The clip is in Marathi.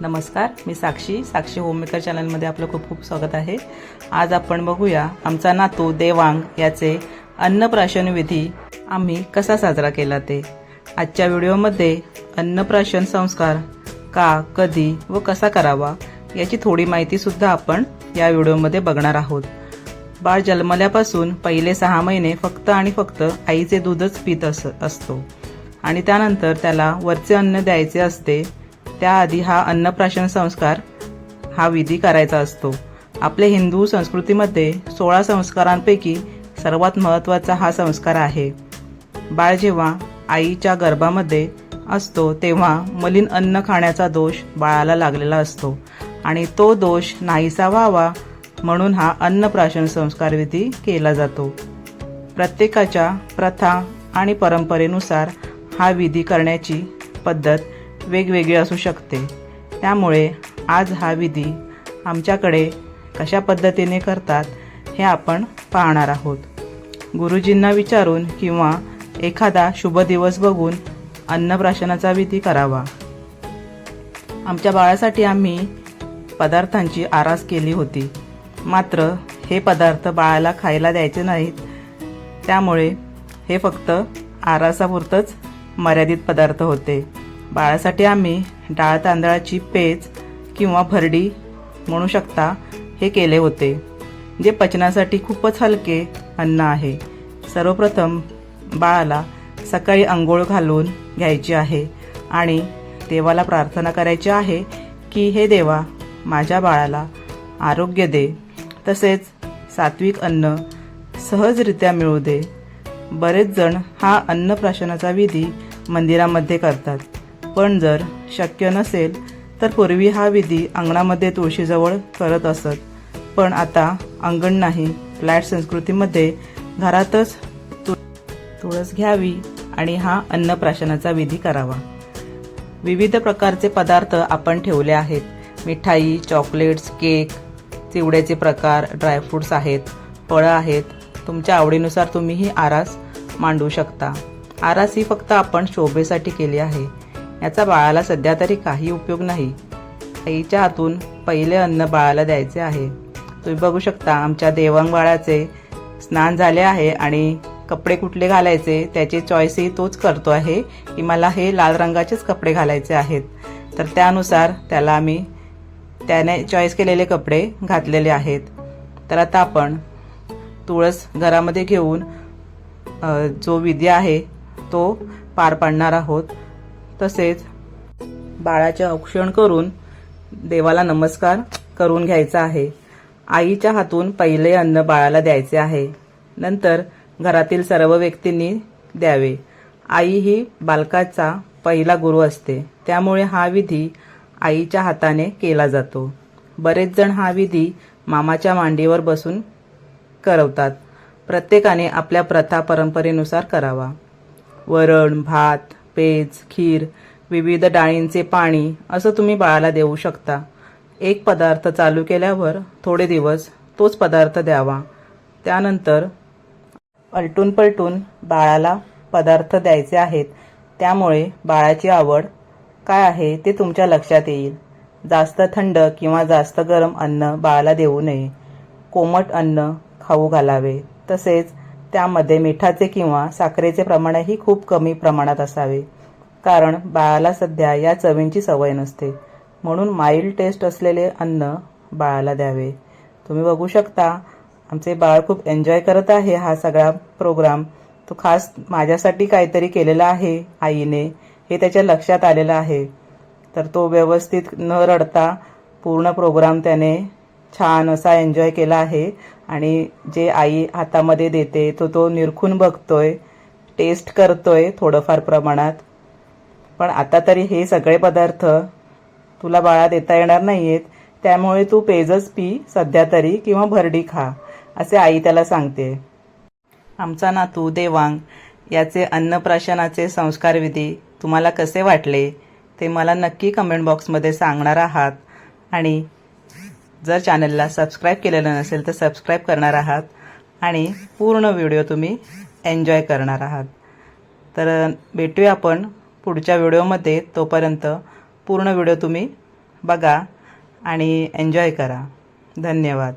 नमस्कार मी साक्षी. साक्षी होममेकर चॅनलमध्ये आपलं खूप खूप स्वागत आहे. आज आपण बघूया आमचा नातू देवांग याचे अन्नप्राशन विधी आम्ही कसा साजरा केला ते. आजच्या व्हिडिओमध्ये अन्नप्राशन संस्कार का कधी व कसा करावा याची थोडी माहितीसुद्धा आपण या व्हिडिओमध्ये बघणार आहोत. बाळ जन्मल्यापासून पहिले सहा महिने फक्त आणि फक्त आईचे दूधच पित अस असतो. आणि त्यानंतर त्याला वरचे अन्न द्यायचे असते त्याआधी हा अन्नप्राशन संस्कार हा विधी करायचा असतो. आपले हिंदू संस्कृतीमध्ये सोळा संस्कारांपैकी सर्वात महत्त्वाचा हा संस्कार आहे. बाळ जेव्हा आईच्या गर्भामध्ये असतो तेव्हा मलिन अन्न खाण्याचा दोष बाळाला लागलेला असतो आणि तो दोष नाहीसा व्हावा म्हणून हा अन्नप्राशन संस्कार विधी केला जातो. प्रत्येकाच्या प्रथा आणि परंपरेनुसार हा विधी करण्याची पद्धत वेगवेगळी असू शकते. त्यामुळे आज हा विधी आमच्याकडे कशा पद्धतीने करतात हे आपण पाहणार आहोत. गुरुजींना विचारून किंवा एखादा शुभ दिवस बघून अन्नप्राशनाचा विधी करावा. आमच्या बाळासाठी आम्ही पदार्थांची आरास केली होती. मात्र हे पदार्थ बाळाला खायला द्यायचे नाहीत. त्यामुळे हे फक्त आरासापुरतंच मर्यादित पदार्थ होते. बाळासाठी आम्ही डाळ तांदळाची पेज किंवा भरडी म्हणू शकता हे केले होते जे पचनासाठी खूपच हलके अन्न आहे. सर्वप्रथम बाळाला सकाळी आंघोळ घालून घ्यायची आहे आणि देवाला प्रार्थना करायची आहे की हे देवा माझ्या बाळाला आरोग्य दे तसेच सात्विक अन्न सहजरित्या मिळू दे. बरेच जण हा अन्नप्राशनाचा विधी मंदिरामध्ये करतात. पण जर शक्य नसेल तर पूर्वी हा विधी अंगणामध्ये तुळशीजवळ करत असत. पण आता अंगण नाही फ्लॅट संस्कृतीमध्ये घरातच तु तुळस घ्यावी आणि हा अन्नप्राशनाचा विधी करावा. विविध प्रकारचे पदार्थ आपण ठेवले आहेत. मिठाई चॉकलेट्स केक चिवड्याचे प्रकार ड्रायफ्रुट्स आहेत फळं आहेत. तुमच्या आवडीनुसार तुम्ही ही आरास मांडू शकता. आरास ही फक्त आपण शोभेसाठी केली आहे. याचा बाळाला सध्या तरी काही उपयोग नाही. आईच्या हातून पहिले अन्न बाळाला द्यायचे आहे. तुम्ही बघू शकता आमच्या देवांग बाळाचे स्नान झाले आहे आणि कपडे कुठले घालायचे त्याची चॉईसही तोच करतो आहे की मला हे लाल रंगाचेच कपडे घालायचे आहेत. तर त्यानुसार त्याला आम्ही त्याने चॉईस केलेले कपडे घातलेले आहेत. तर आता आपण तुळस घरामध्ये घेऊन जो विधी आहे तो पार पाडणार आहोत. तसेच बाळाचे औक्षण करून देवाला नमस्कार करून घ्यायचा आहे. आईच्या हातून पहिले अन्न बाळाला द्यायचे आहे. नंतर घरातील सर्व व्यक्तींनी द्यावे. आई ही बालकाचा पहिला गुरु असते. त्यामुळे हा विधी आईच्या हाताने केला जातो. बरेच जण हा विधी मामाच्या मांडीवर बसून करवतात. प्रत्येकाने आपल्या प्रथा परंपरेनुसार करावा. वरण भात पेज खीर विविध डाळींचे पाणी असं तुम्ही बाळाला देऊ शकता. एक पदार्थ चालू केल्यावर थोडे दिवस तोच पदार्थ द्यावा. त्यानंतर पलटून पलटून बाळाला पदार्थ द्यायचे आहेत. त्यामुळे बाळाची आवड काय आहे ते तुमच्या लक्षात येईल. जास्त थंड किंवा जास्त गरम अन्न बाळाला देऊ नये. कोमट अन्न खाऊ घालावे. तसेच त्यामध्ये मिठाचे किंवा साखरेचे प्रमाणही खूप कमी प्रमाणात असावे. कारण बाळाला सध्या या चवींची सवय नसते. म्हणून माइल्ड टेस्ट असलेले अन्न बाळाला द्यावे. तुम्ही बघू शकता आमचे बाळ खूप एन्जॉय करत आहे हा सगळा प्रोग्राम तो खास माझ्यासाठी काहीतरी केलेला आहे आईने. हे त्याच्या लक्षात आलेलं आहे. तर तो व्यवस्थित न रडता पूर्ण प्रोग्राम त्याने छान असा एन्जॉय केला आहे. आणि जे आई हातामध्ये देते तो तो निरखून बघतोय टेस्ट करतोय थोडंफार प्रमाणात. पण आता तरी हे सगळे पदार्थ तुला बाळा देता येणार नाहीयेत. त्यामुळे तू पेजच पी सध्या तरी किंवा भरडी खा असे आई त्याला सांगते. आमचा नातू देवांग याचे अन्नप्राशनाचे संस्कारविधी तुम्हाला कसे वाटले ते मला नक्की कमेंट बॉक्समध्ये सांगणार आहात. आणि जर चॅनलला सबस्क्राईब केलेलं नसेल तर सबस्क्राईब करणार आहात आणि पूर्ण व्हिडिओ तुम्ही एन्जॉय करणार आहात. तर भेटूया आपण पुढच्या व्हिडिओमध्ये. तोपर्यंत पूर्ण व्हिडिओ तुम्ही बघा आणि एन्जॉय करा. धन्यवाद.